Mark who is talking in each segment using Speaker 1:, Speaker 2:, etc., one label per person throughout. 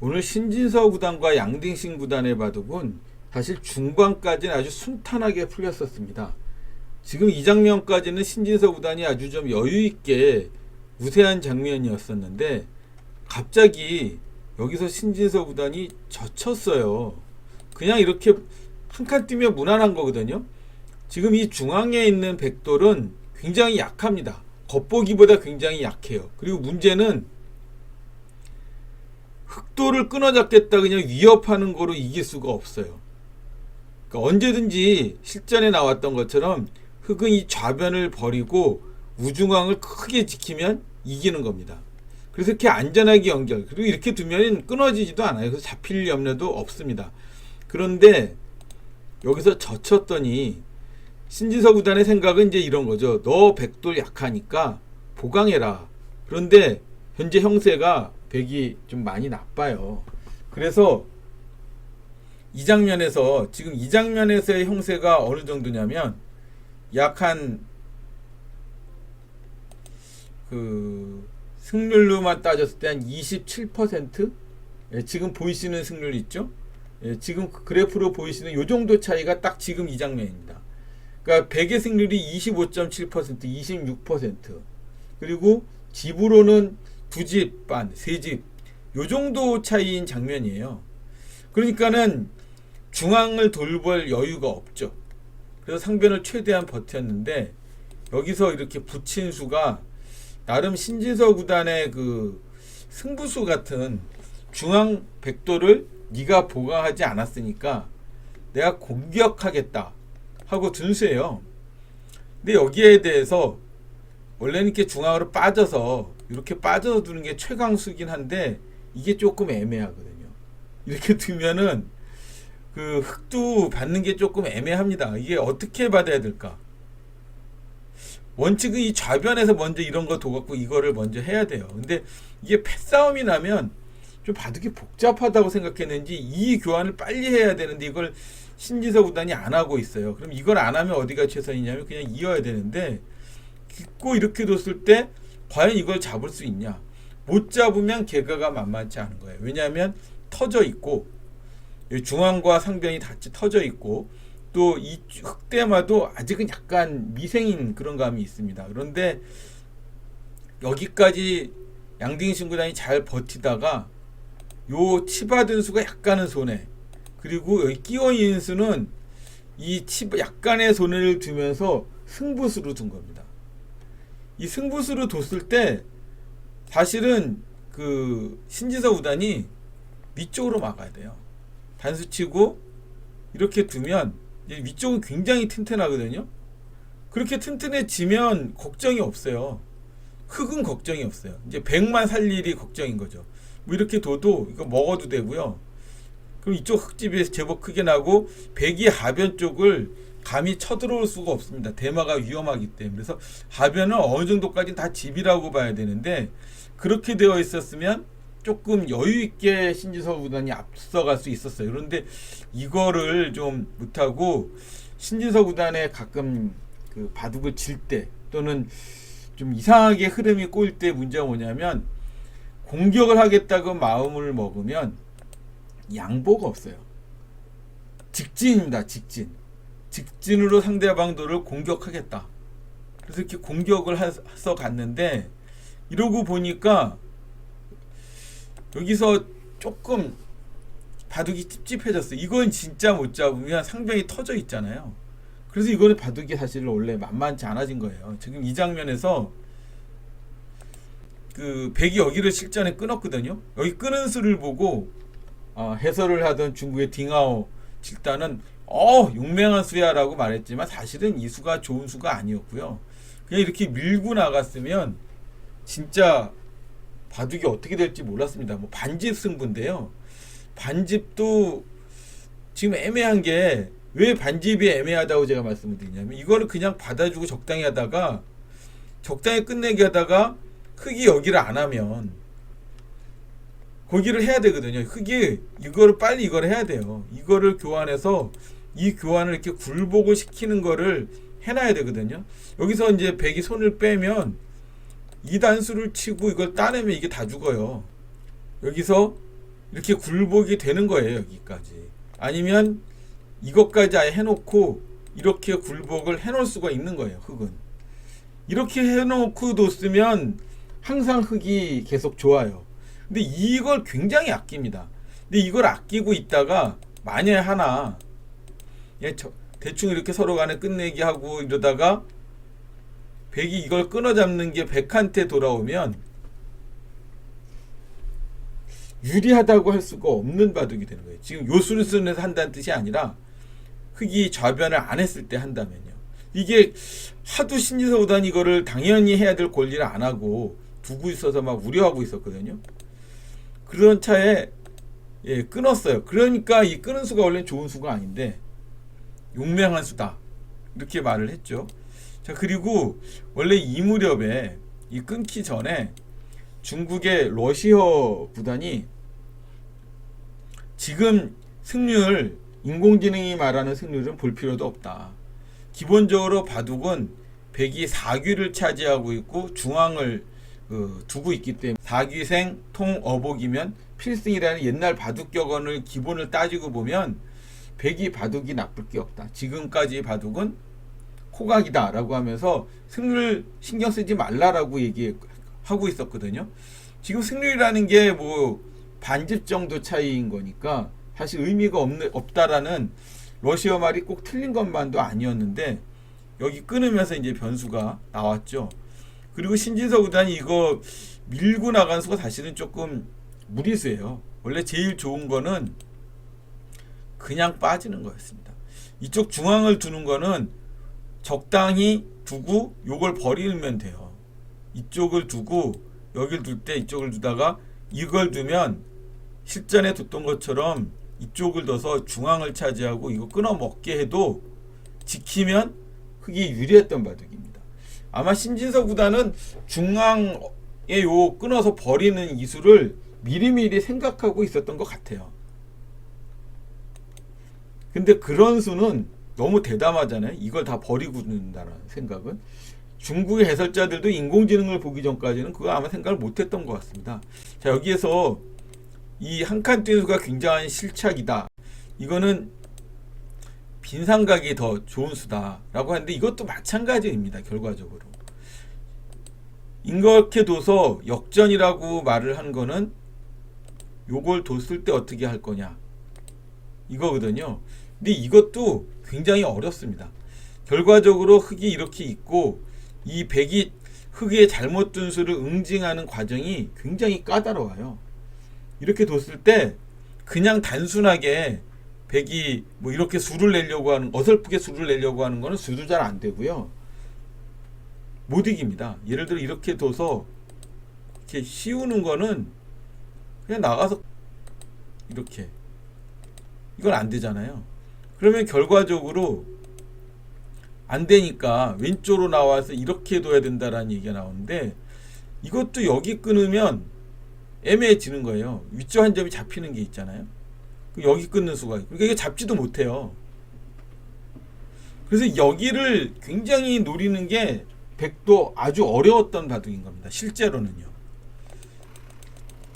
Speaker 1: 오늘 신진서 구단과 양딩신 구단의 바둑은 사실 중반까지는 아주 순탄하게 풀렸었습니다. 지금 이 장면까지는 신진서 구단이 아주 좀 여유 있게 우세한 장면이었었는데 갑자기 여기서 신진서 구단이 젖혔어요. 그냥 이렇게 한 칸 뛰면 무난한 거거든요. 지금 이 중앙에 있는 백돌은 굉장히 약합니다. 겉보기보다 굉장히 약해요. 그리고 문제는 흑돌을 끊어잡겠다 그냥 위협하는 거로 이길 수가 없어요. 그러니까 언제든지 실전에 나왔던 것처럼 흑은 이 좌변을 버리고 우중앙을 크게 지키면 이기는 겁니다. 그래서 이렇게 안전하게 연결 그리고 이렇게 두면 끊어지지도 않아요. 그래서 잡힐 염려도 없습니다. 그런데 여기서 젖혔더니 신진서 구단의 생각은 이제 이런 거죠. 너 백돌 약하니까 보강해라. 그런데 현재 형세가 백이 좀 많이 나빠요. 그래서 이 장면에서 지금 이 장면에서의 형세가 어느 정도냐면 약한 그 승률로만 따졌을 때 한 27%? 예, 지금 보이시는 승률 있죠? 예, 지금 그래프로 보이시는 요 정도 차이가 딱 지금 이 장면입니다. 그러니까 100의 승률이 25.7%, 26%. 그리고 집으로는 두 집 반, 세 집. 요 정도 차이인 장면이에요. 그러니까는 중앙을 돌볼 여유가 없죠. 그래서 상변을 최대한 버텼는데 여기서 이렇게 붙인 수가 나름 신진서 구단의 그 승부수 같은 중앙 백도를 네가 보강하지 않았으니까 내가 공격하겠다 하고 둔수예요. 근데 여기에 대해서 원래는 이렇게 중앙으로 빠져서 이렇게 빠져서 두는 게 최강수긴 한데 이게 조금 애매하거든요. 이렇게 두면은 그 흑도 받는 게 조금 애매합니다. 이게 어떻게 받아야 될까? 원칙은 이 좌변에서 먼저 이런 거 도갖고 이거를 먼저 해야 돼요. 근데 이게 패싸움이 나면 좀 바둑이 복잡하다고 생각했는지 이 교환을 빨리 해야 되는데 이걸 신지서 구단이 안 하고 있어요. 그럼 이걸 안 하면 어디가 최선이냐면 그냥 이어야 되는데 깊고 이렇게 뒀을 때 과연 이걸 잡을 수 있냐? 못 잡으면 개가가 만만치 않은 거예요. 왜냐하면 터져 있고 이 중앙과 상변이 같이 터져 있고 또 이 흑대마도 아직은 약간 미생인 그런 감이 있습니다. 그런데 여기까지 양딩 신 구단이 잘 버티다가 요 치받은 수가 약간은 손해 그리고 여기 끼어 있는 수는 이 치, 약간의 손해를 두면서 승부수로 둔 겁니다. 이 승부수로 뒀을 때 사실은 그 신지서 우단이 위쪽으로 막아야 돼요. 단수 치고 이렇게 두면 위쪽은 굉장히 튼튼하거든요. 그렇게 튼튼해지면 걱정이 없어요. 흙은 걱정이 없어요. 이제 백만 살 일이 걱정인 거죠. 뭐 이렇게 둬도 이거 먹어도 되고요. 그럼 이쪽 흙집이 제법 크게 나고 백이 하변 쪽을 감히 쳐들어올 수가 없습니다. 대마가 위험하기 때문에 그래서 하변은 어느 정도까지 다 집이라고 봐야 되는데 그렇게 되어 있었으면 조금 여유 있게 신지서 구단이 앞서갈 수 있었어요. 그런데 이거를 좀 못하고 신지서 구단에 가끔 그 바둑을 질 때 또는 좀 이상하게 흐름이 꼬일 때 문제가 뭐냐면 공격을 하겠다고 마음을 먹으면 양보가 없어요. 직진입니다. 직진. 직진으로 상대방도를 공격하겠다. 그래서 이렇게 공격을 해서 갔는데 이러고 보니까 여기서 조금 바둑이 찝찝해졌어요. 이건 진짜 못 잡으면 상병이 터져 있잖아요. 그래서 이거는 바둑이 사실 원래 만만치 않아진 거예요. 지금 이 장면에서 그 백이 여기를 실전에 끊었거든요. 여기 끊은 수를 보고 어, 해설을 하던 중국의 딩하오 집단은 어 용맹한 수야라고 말했지만 사실은 이 수가 좋은 수가 아니었고요. 그냥 이렇게 밀고 나갔으면 진짜 바둑이 어떻게 될지 몰랐습니다. 뭐 반집 승부인데요. 반집도 지금 애매한 게 왜 반집이 애매하다고 제가 말씀을 드리냐면 이거를 그냥 받아주고 적당히 하다가 적당히 끝내기 하다가 흙이 여기를 안 하면 거기를 해야 되거든요. 흙이 이거를 빨리 이걸 해야 돼요. 이거를 교환해서 이 교환을 이렇게 굴복을 시키는 거를 해놔야 되거든요. 여기서 이제 백이 손을 빼면 이 단수를 치고 이걸 따내면 이게 다 죽어요. 여기서 이렇게 굴복이 되는 거예요 여기까지 아니면 이것까지 아예 해놓고 이렇게 굴복을 해놓을 수가 있는 거예요 흙은 이렇게 해놓고 뒀으면 항상 흙이 계속 좋아요 근데 이걸 굉장히 아낍니다 근데 이걸 아끼고 있다가 만약에 하나 예, 저- 대충 이렇게 서로 간에 끝내기 하고 이러다가 백이 이걸 끊어잡는 게 백한테 돌아오면 유리하다고 할 수가 없는 바둑이 되는 거예요. 지금 요 순서에서 한다는 뜻이 아니라 흙이 좌변을 안 했을 때 한다면요. 이게 하도 신지서보단 이거를 당연히 해야 될 권리를 안 하고 두고 있어서 막 우려하고 있었거든요. 그런 차에 예, 끊었어요. 그러니까 이 끊은 수가 원래 좋은 수가 아닌데 용맹한 수다. 이렇게 말을 했죠. 자, 그리고 원래 이 무렵에 이 끊기 전에 중국의 러시어 구단이 지금 승률 인공지능이 말하는 승률은 볼 필요도 없다. 기본적으로 바둑은 백이 4귀를 차지하고 있고 중앙을 그, 두고 있기 때문에 4귀생 통어복이면 필승이라는 옛날 바둑 격언을 기본을 따지고 보면 백이 바둑이 나쁠 게 없다. 지금까지 바둑은 호각이다 라고 하면서 승률 신경 쓰지 말라라고 얘기하고 있었거든요. 지금 승률이라는 게 뭐 반집 정도 차이인 거니까 사실 의미가 없는, 없다라는 러시아 말이 꼭 틀린 것만도 아니었는데 여기 끊으면서 이제 변수가 나왔죠. 그리고 신진서 구단이 이거 밀고 나간 수가 사실은 조금 무리수예요. 원래 제일 좋은 거는 그냥 빠지는 거였습니다. 이쪽 중앙을 두는 거는 적당히 두고 요걸 버리면 돼요. 이쪽을 두고 여길 둘 때 이쪽을 두다가 이걸 두면 실전에 뒀던 것처럼 이쪽을 둬서 중앙을 차지하고 이거 끊어 먹게 해도 지키면 흙이 유리했던 바둑입니다. 아마 신진서 구단은 중앙에 요 끊어서 버리는 이수를 미리미리 생각하고 있었던 것 같아요. 근데 그런 수는 너무 대담하잖아요. 이걸 다 버리고 는다는 생각은. 중국의 해설자들도 인공지능을 보기 전까지는 그거 아마 생각을 못 했던 것 같습니다. 자 여기에서 이 한칸 뛴수가 굉장한 실착이다. 이거는 빈상각이 더 좋은 수다라고 하는데 이것도 마찬가지입니다. 결과적으로. 이렇게 둬서 역전이라고 말을 한 거는 요걸 뒀을 때 어떻게 할 거냐 이거거든요. 근데 이것도 굉장히 어렵습니다. 결과적으로 흙이 이렇게 있고 이 백이 흙에 잘못 둔 수를 응징하는 과정이 굉장히 까다로워요. 이렇게 뒀을 때 그냥 단순하게 백이 뭐 이렇게 수를 내려고 하는 어설프게 수를 내려고 하는 거는 수도 잘 안 되고요. 못 이깁니다. 예를 들어 이렇게 둬서 이렇게 씌우는 거는 그냥 나가서 이렇게 이건 안 되잖아요. 그러면 결과적으로 안 되니까 왼쪽으로 나와서 이렇게 둬야 된다라는 얘기가 나오는데 이것도 여기 끊으면 애매해지는 거예요. 위쪽 한 점이 잡히는 게 있잖아요. 그 여기 끊는 수가 있고 그러니까 이게 잡지도 못해요. 그래서 여기를 굉장히 노리는 게 백도 아주 어려웠던 바둑인 겁니다. 실제로는요.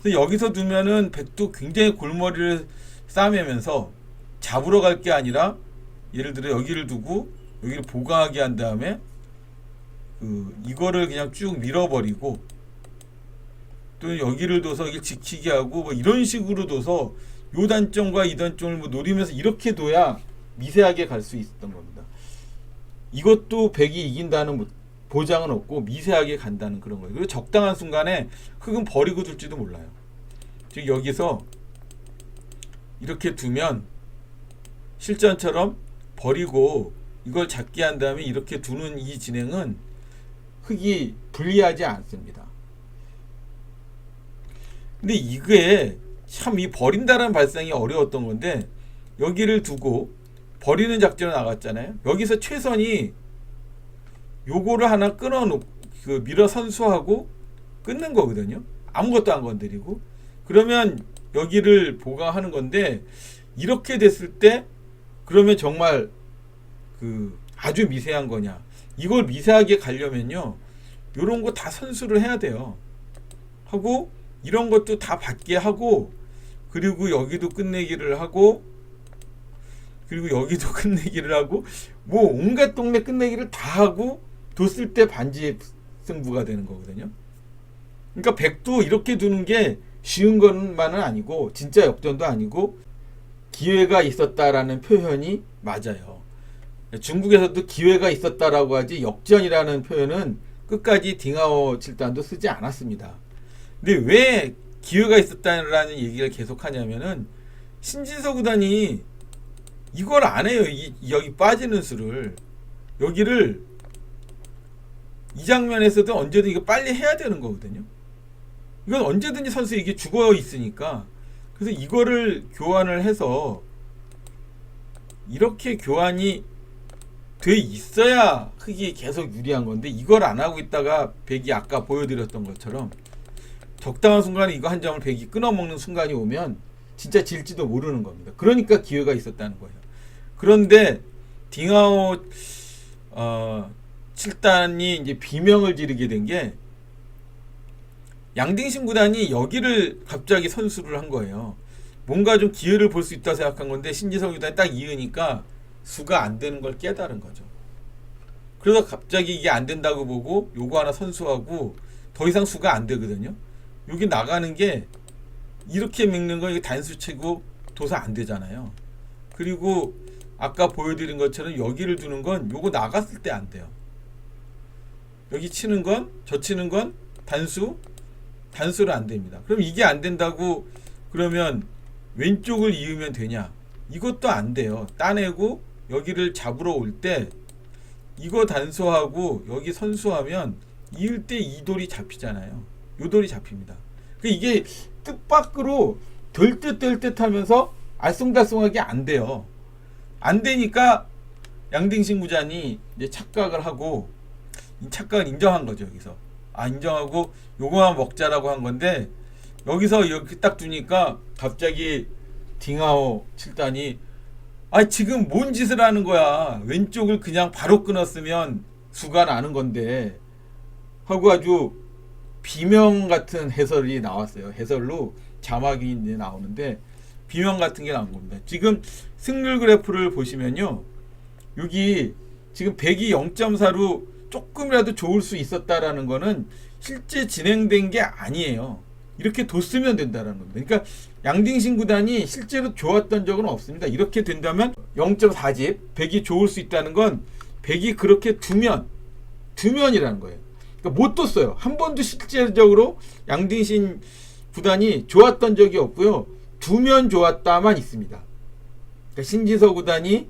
Speaker 1: 그래서 여기서 두면은 백도 굉장히 골머리를 싸매면서 잡으러 갈 게 아니라 예를 들어 여기를 두고 여기를 보강하게 한 다음에 그 이거를 그냥 쭉 밀어버리고 또 여기를 둬서 이걸 지키게 하고 뭐 이런 식으로 둬서 요 단점과 이 단점을 뭐 노리면서 이렇게 둬야 미세하게 갈 수 있었던 겁니다. 이것도 백이 이긴다는 뭐 보장은 없고 미세하게 간다는 그런 거예요. 그리고 적당한 순간에 흙은 버리고 둘지도 몰라요. 즉 여기서 이렇게 두면 실전처럼 버리고 이걸 잡게 한 다음에 이렇게 두는 이 진행은 흙이 불리하지 않습니다. 근데 이게 참 이 버린다라는 발상이 어려웠던 건데 여기를 두고 버리는 작전을 나갔잖아요. 여기서 최선이 요거를 하나 끊어 놓고 그 밀어 선수하고 끊는 거거든요. 아무것도 안 건드리고 그러면 여기를 보강하는 건데 이렇게 됐을 때 그러면 정말 그 아주 미세한 거냐 이걸 미세하게 가려면요 요런 거 다 선수를 해야 돼요 하고 이런 것도 다 받게 하고 그리고 여기도 끝내기를 하고 그리고 여기도 끝내기를 하고 뭐 온갖 동네 끝내기를 다 하고 뒀을 때 반지 승부가 되는 거거든요. 그러니까 백도 이렇게 두는 게 쉬운 것만은 아니고 진짜 역전도 아니고 기회가 있었다라는 표현이 맞아요. 중국에서도 기회가 있었다라고 하지 역전이라는 표현은 끝까지 딩하오 칠단도 쓰지 않았습니다. 근데 왜 기회가 있었다라는 얘기를 계속 하냐면은 신진서 구단이 이걸 안 해요. 이, 여기 빠지는 수를 여기를 이 장면에서도 언제든 이거 빨리 해야 되는 거거든요. 이건 언제든지 선수 이게 죽어 있으니까 그래서 이거를 교환을 해서 이렇게 교환이 돼 있어야 흑이 계속 유리한 건데 이걸 안 하고 있다가 백이 아까 보여드렸던 것처럼 적당한 순간에 이거 한 점을 백이 끊어먹는 순간이 오면 진짜 질지도 모르는 겁니다. 그러니까 기회가 있었다는 거예요. 그런데 딩하오 어, 7단이 이제 비명을 지르게 된 게 양딩신 구단이 여기를 갑자기 선수를 한 거예요. 뭔가 좀 기회를 볼 수 있다 생각한 건데 신지성 구단이 딱 이으니까 수가 안 되는 걸 깨달은 거죠. 그래서 갑자기 이게 안 된다고 보고 요거 하나 선수하고 더 이상 수가 안 되거든요. 여기 나가는 게 이렇게 읽는 거 이게 단수 치고 도사 안 되잖아요. 그리고 아까 보여드린 것처럼 여기를 두는 건 요거 나갔을 때 안 돼요. 여기 치는 건 저 치는 건 단수 단수를 안 됩니다. 그럼 이게 안 된다고 그러면 왼쪽을 이으면 되냐? 이것도 안 돼요. 따내고 여기를 잡으러 올 때 이거 단수하고 여기 선수하면 이을 때 이 돌이 잡히잖아요. 요 돌이 잡힙니다. 그 이게 뜻밖으로 될 듯 될 듯 하면서 알쏭달쏭하게 안 돼요. 안 되니까 양딩신 구단이 이제 착각을 하고 이 착각을 인정한 거죠 여기서 아 인정하고 요거만 먹자라고 한 건데 여기서 이렇게 딱 두니까 갑자기 딩하오 7단이 아 지금 뭔 짓을 하는 거야? 왼쪽을 그냥 바로 끊었으면 수가 나는 건데 하고 아주 비명 같은 해설이 나왔어요. 해설로 자막이 이제 나오는데 비명 같은 게 나온 겁니다. 지금 승률 그래프를 보시면요. 여기 지금 100이 0.4로 조금이라도 좋을 수 있었다라는 거는 실제 진행된 게 아니에요. 이렇게 뒀으면 된다라는 겁니다. 그러니까 양딩신 구단이 실제로 좋았던 적은 없습니다. 이렇게 된다면 0.4집 100이 좋을 수 있다는 건 100이 그렇게 두면 두면이라는 거예요. 그러니까 못 뒀어요. 한 번도 실제적으로 양딩신 구단이 좋았던 적이 없고요. 두면 좋았다만 있습니다. 그러니까 신지서 구단이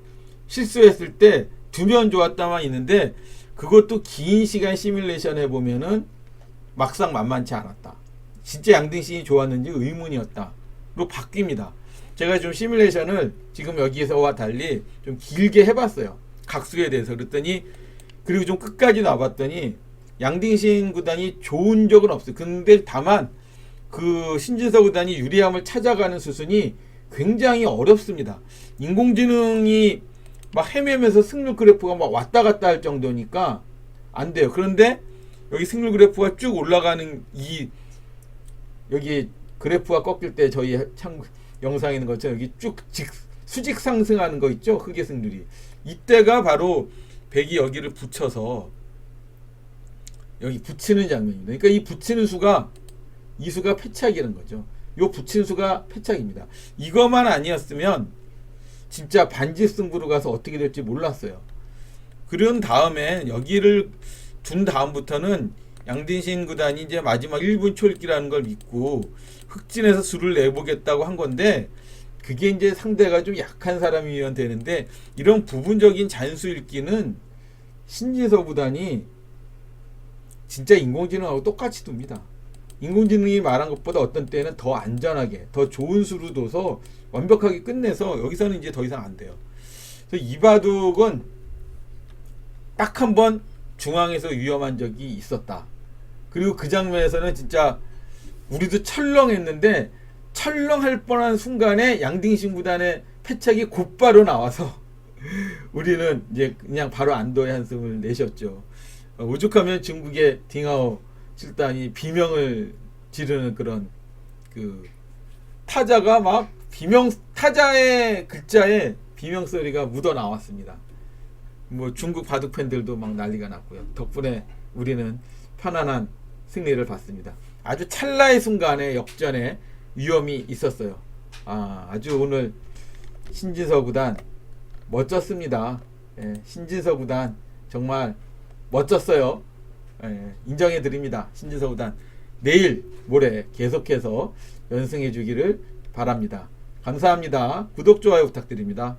Speaker 1: 실수했을 때 두면 좋았다만 있는데 그것도 긴 시간 시뮬레이션 해보면은 막상 만만치 않았다. 진짜 양등신이 좋았는지 의문이었다. 로 바뀝니다. 제가 좀 시뮬레이션을 지금 여기서와 달리 좀 길게 해봤어요. 각수에 대해서 그랬더니 그리고 좀 끝까지 나봤더니 양딩신 구단이 좋은 적은 없어요. 근데 다만 그 신진서 구단이 유리함을 찾아가는 수순이 굉장히 어렵습니다. 인공지능이 막 헤매면서 승률 그래프가 막 왔다 갔다 할 정도니까 안 돼요. 그런데 여기 승률 그래프가 쭉 올라가는 이 여기 그래프가 꺾일 때 저희 참 영상에 있는 것처럼 여기 쭉 직, 수직 상승하는 거 있죠? 흑의 승률이. 이때가 바로 백이 여기를 붙여서 여기 붙이는 장면입니다. 그러니까 이 붙이는 수가 이 수가 패착이라는 거죠. 요 붙이는 수가 패착입니다. 이것만 아니었으면 진짜 반지 승부로 가서 어떻게 될지 몰랐어요. 그런 다음에 여기를 둔 다음부터는 양딘신 구단이 이제 마지막 1분 초읽기라는 걸 믿고 흑진에서 수를 내보겠다고 한 건데 그게 이제 상대가 좀 약한 사람이면 되는데 이런 부분적인 잔수 읽기는 신지서 구단이 진짜 인공지능하고 똑같이 둡니다. 인공지능이 말한 것보다 어떤 때는 더 안전하게 더 좋은 수로 둬서 완벽하게 끝내서 여기서는 이제 더 이상 안 돼요. 그래서 이 바둑은 딱 한 번 중앙에서 위험한 적이 있었다. 그리고 그 장면에서는 진짜 우리도 철렁했는데 철렁할 뻔한 순간에 양딩신 구단의 패착이 곧바로 나와서 우리는 이제 그냥 바로 안도의 한숨을 내셨죠. 어, 오죽하면 중국의 딩하오 7단이 비명을 지르는 그런 그 타자가 막 비명 타자의 글자에 비명 소리가 묻어 나왔습니다. 뭐 중국 바둑 팬들도 막 난리가 났고요. 덕분에 우리는 편안한 승리를 봤습니다. 아주 찰나의 순간에 역전에 위험이 있었어요. 아, 아주 오늘 신진서 구단 멋졌습니다. 예, 신진서 구단 정말 멋졌어요. 예, 인정해 드립니다. 신진서 구단 내일 모레 계속해서 연승해 주기를 바랍니다. 감사합니다. 구독 좋아요 부탁드립니다.